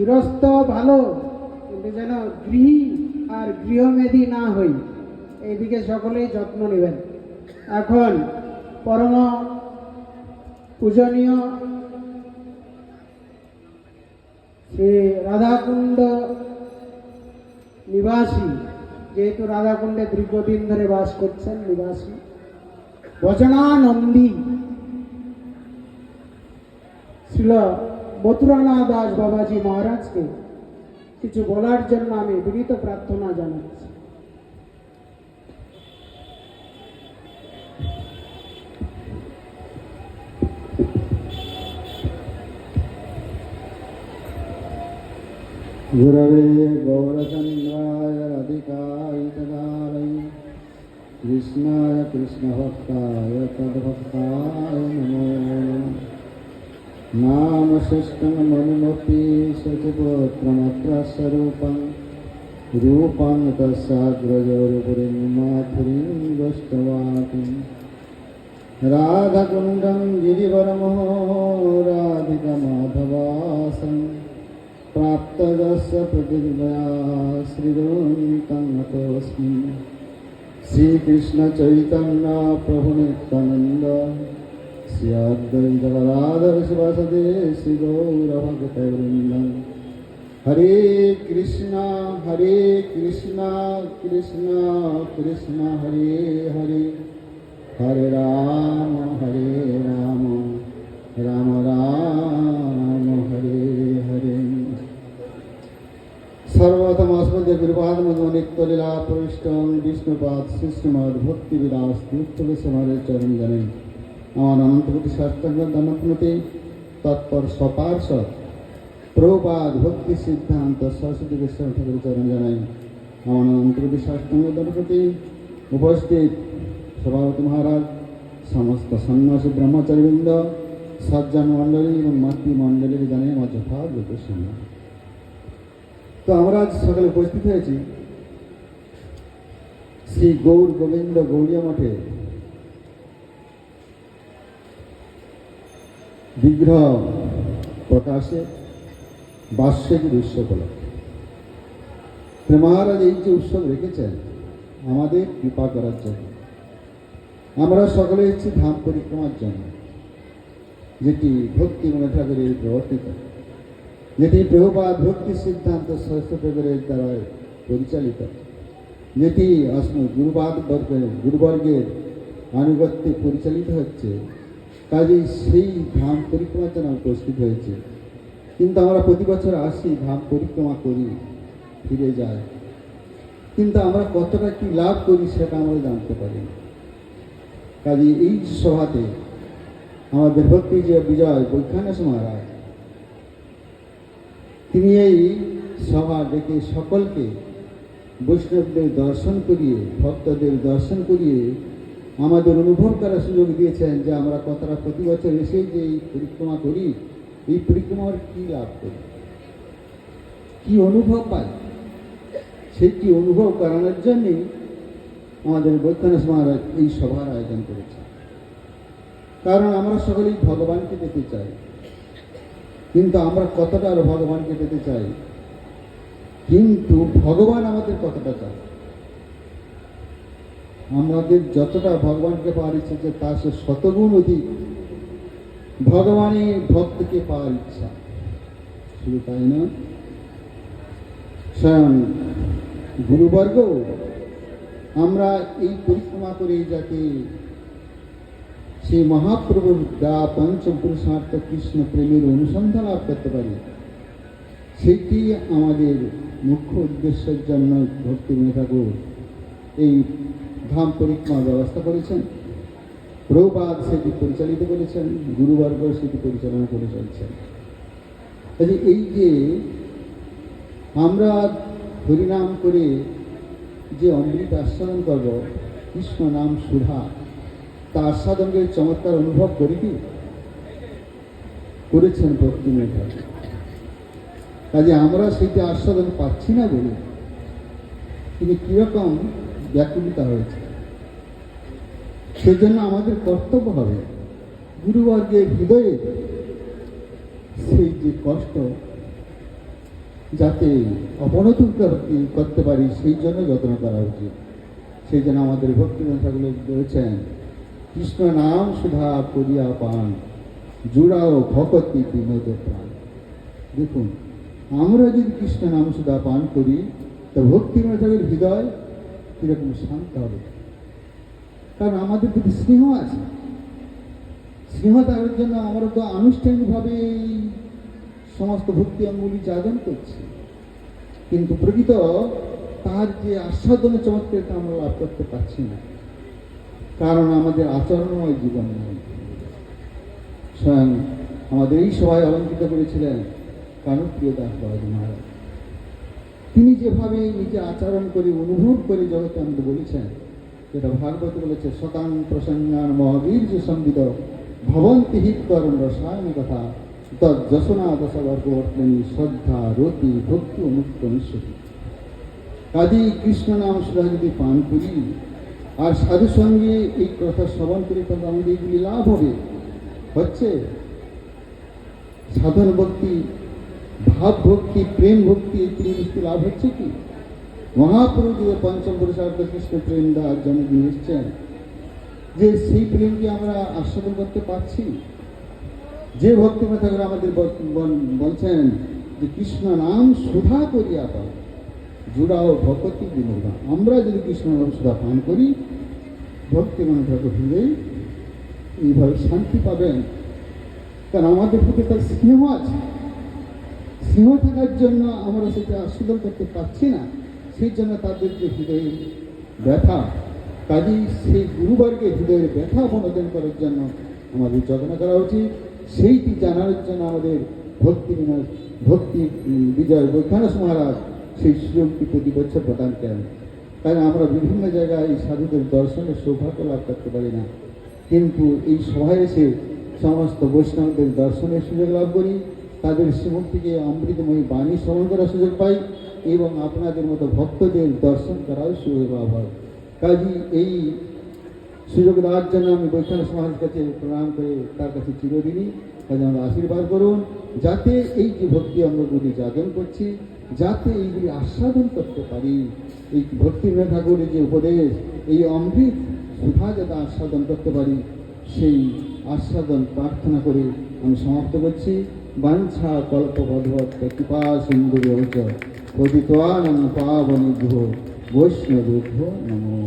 গৃহস্থ ভালো, কিন্তু যেন গৃহী আর গৃহমেধী না হই, এইদিকে সকলেই যত্ন নেবেন। এখন পরম পূজনীয় শ্রী রাধাকুণ্ড নিবাসী, যেহেতু রাধাকুণ্ডে দীর্ঘদিন ধরে বাস করছেন নিবাসী, বচনানন্দী ছিল মথুরানা দাস বাবাজি মহারাজকে কিছু বলার জন্য আমি বিনীত প্রার্থনা জানাচ্ছি गुरवे गौरचन्द्राय राधिकायतदारै कृष्णाय कृष्णभक्ताय तद्भक्ताय नमो नमः नामशिष्टं मनुमपि सचिपुत्रमत्र स्वरूपं रूपं तस्याग्रजोरुपुरीं माथुरीं दृष्टवातिम् राधकुण्डं गिरिवरमहो राधिकमाधवासम् प्राप्तदस्य प्रतिभया श्रीगुरुन्तमतोऽस्मि श्रीकृष्णचैतन्य प्रभुनित्यानन्द శ్రీ అద్వైతరాధర శివసదే శ్రీ గౌరభగత బృందం హరే కృష్ణ హరే కృష్ణ కృష్ణ కృష్ణ హరే హరే హరే రామ హరే రామ রাম রাম হরে হরে সর্বতমস্মদে বিরপাদমধুনিত্যলীলা প্রবিষ্ট বিষ্ণুপাদ শিষ্ণুমদ ভক্তিবিলাস তীর্থবেশ চরণ জনে আমার অনন্তপতি শাস্ত্রাঙ্গ ধনপ্রতি তৎপর সপার্শ্বদ প্রভুপাদ ভক্তি সিদ্ধান্ত সরস্বতী গোস্বামী ঠাকুরের চরণ জানাই। আমার অনন্তপতি শাস্ত্রাঙ্গ ধনপ্রতি উপস্থিত সভাপতি মহারাজ, সমস্ত সন্ন্যাসী ব্রহ্মচারীবৃন্দ, সজ্জন মণ্ডলী এবং মাতৃমণ্ডলীকে জানিয়ে আমার যথাযথ সম্মান তো আমরা আজ সকালে উপস্থিত হয়েছি। শ্রী গৌর গোবিন্দ গৌরিয়া মঠে বিগ্রহ প্রকাশে বার্ষিক উৎসব উপলক্ষে। মহারাজ এই যে উৎসব রেখেছেন, আমাদের কৃপা করার জন্য। আমরা সকলে এসেছি ধাম পরিক্রমার জন্য, যেটি ভক্তি মনে ঠাকুরের প্রবর্তিত যেটি প্রভুপাদ ভক্তি সিদ্ধান্ত সরস্বতীদের দ্বারা পরিচালিত। যেটি অস্ম গুরুবাদ বর্গের গুরুবর্গের আনুগত্যে পরিচালিত হচ্ছে কাজেই সেই ধাম পরিক্রমার জন্য উপস্থিত হয়েছে কিন্তু আমরা প্রতি বছর আসি, ধাম পরিক্রমা করি, ফিরে যায় কিন্তু আমরা কতটা কি লাভ করি সেটা আমরা জানতে পারি। কাজে এই সভাতে আমাদের ভক্তি যে বিজয় বৈখানস মহারাজ, তিনি এই সভা ডেকে সকলকে বৈষ্ণবদের দর্শন করিয়ে, ভক্তদের দর্শন করিয়ে আমাদের অনুভব করার সুযোগ দিয়েছেন যে আমরা কতটা প্রতি বছর এসে যে এই পরিক্রমা করি, এই পরিক্রমার কী লাভ করি? কি অনুভব পাই? সেটি অনুভব করানোর জন্যই আমাদের বৈজ্ঞানিক মহারাজ এই সভার আয়োজন করেছে কারণ আমরা সকলেই ভগবানকে পেতে চাই। কিন্তু আমরা কতটা আরও ভগবানকে পেতে চাই? কিন্তু ভগবান আমাদের কতটা চায়? আমাদের যতটা ভগবানকে পাওয়ার ইচ্ছা আছে, তার সে শতগুণ অধিক ভগবানের ভক্তকে পাওয়ার ইচ্ছা। শুধু তাই না? স্বয়ং গুরুবর্গ, আমরা এই পরিক্রমা করে যাতে সেই মহাপ্রভুর দা পঞ্চম পুরুষার্থ কৃষ্ণ প্রেমের অনুসন্ধান লাভ করতে পারি। সেটি আমাদের মুখ্য উদ্দেশ্যের জন্য ভক্তি ঠাকুর এই ধাম পরিক্রমা ব্যবস্থা করেছেন। প্রভুপাদ সেটি পরিচালিত করেছেন গুরুবর্গ সেটি পরিচালনা করে চলছেন। কাজে এই যে আমরা হরিনাম করে যে অমৃত আস্বাদন করব, কৃষ্ণ নাম সুধা, তা আস্বাদনকে চমৎকার অনুভব করি কি? করেছেন ভক্তি মেধা কাজে আমরা সেইটা আস্বাদন পাচ্ছি না বলে। তিনি কীরকম ব্যাকুলিতা হয়েছে। সেজন্য আমাদের কর্তব্য হবে গুরুবর্গের হৃদয়ে সেই যে কষ্ট যাতে অবনতি করতে পারি, সেই জন্য যত্ন করা উচিত। সেই জন্য আমাদের ভক্তি বলেছেন, কৃষ্ণ নাম সুধা করিয়া পান, জুড়াও ভকতি বিনোদ প্রাণ। দেখুন, আমরা যদি কৃষ্ণ নাম সুধা পান করি, তা ভক্তি ঠাকুরের হৃদয় কীরকম শান্ত হবে কারণ আমাদের প্রতি স্নেহ আছে। স্নেহ তার জন্য আমরা তো আনুষ্ঠানিকভাবে এই সমস্ত ভক্তি অঙ্গুলি যাজন করছি। কিন্তু প্রকৃত তার যে আস্বাদন চমৎকারটা আমরা লাভ করতে পারছি না। কারণ আমাদের আচরণময় জীবন নয় স্বয়ং আমাদের এই সভায় অলঙ্কৃত করেছিলেন কানুপ্রিয় দাস বাবাজি মহারাজ। তিনি যেভাবে নিজে আচরণ করে, অনুভব করে জগতে বলেছেন, যেটা ভাগবত বলেছে শতাং প্রসঙ্গান মহাবীর্য সম্বিত, ভবন্তি হিতকরণ রসায়ন কথা যশনা দশবর্গবর্তনী শ্রদ্ধা রতি ভক্তি মুক্ত নিঃশ্বতী কাজী কৃষ্ণ নাম সুধা যদি পান করি, আর সাধু সঙ্গে এই কথা শ্রবণ করে, তবে আমাদের এইগুলি লাভ হবে। হচ্ছে সাধন ভক্তি ভাব ভক্তি প্রেম ভক্তি এই তিন লাভ হচ্ছে কি? মহাপুরুষ যে পঞ্চম পুরুষার্থ কৃষ্ণ প্রেম দাস দিয়ে এসছেন, যে সেই প্রেমকে আমরা আস্বাদন করতে পারছি। যে ভক্তি ঠাকুর আমাদের বল- বল- বলছেন যে কৃষ্ণ নাম সুধা করিয়া পাও, জুড়াও ভকতি বিনোদা। আমরা যদি কৃষ্ণ নাম সুধা পান করি, ভক্তি ঠাকুর হলেই এইভাবে শান্তি পাবেন। কারণ আমাদের প্রতি তার স্নেহ আছে। স্নেহ থাকার জন্য আমরা সেটা আস্বাদন করতে পারছি না, সেই জন্য তাদের যে হৃদয়ে ব্যথা। কাজেই সেই গুরুবারকে হৃদয়ের ব্যথা মনোদন করার জন্য আমাদের যত্ন করা উচিত। সেইটি জানার জন্য আমাদের ভক্তি বিনাশ, ভক্তি বিজয় বৈখানস মহারাজ সেই সুযোগটি প্রতি বছর প্রদান করেন। কারণ আমরা বিভিন্ন জায়গায় এই সাধুদের দর্শনের সৌভাগ্য লাভ করতে পারি না। কিন্তু এই সভায় এসে সমস্ত বৈষ্ণবদের দর্শনের সুযোগ লাভ করি। তাদের শ্রীমুখ থেকে অমৃতময়ী বাণী শ্রবণ করার সুযোগ পাই এবং আপনাদের মতো ভক্তদের দর্শন করার সুযোগ হয়। কাজী এই সুযোগ দেওয়ার জন্য আমি বৈষ্ণব সমাজের কাছে প্রণাম করে তার কাছে চিরদিনই কাজে আমরা আশীর্বাদ করুন, যাতে এই যে ভক্তি অঙ্গগুলি যাজন করছি, যাতে এইগুলি আস্বাদন করতে পারি। এই ভক্তিবিনোদ ঠাকুরের যে উপদেশ, এই অমৃত সুধা যাতে আস্বাদন করতে পারি, সেই আস্বাদন প্রার্থনা করে আমি সমাপ্ত করছি। বাঞ্ছা কল্পবধবত কৃপা সিন্ধু পতিতানন্দ পাবনি বৈষ্ণব নমো।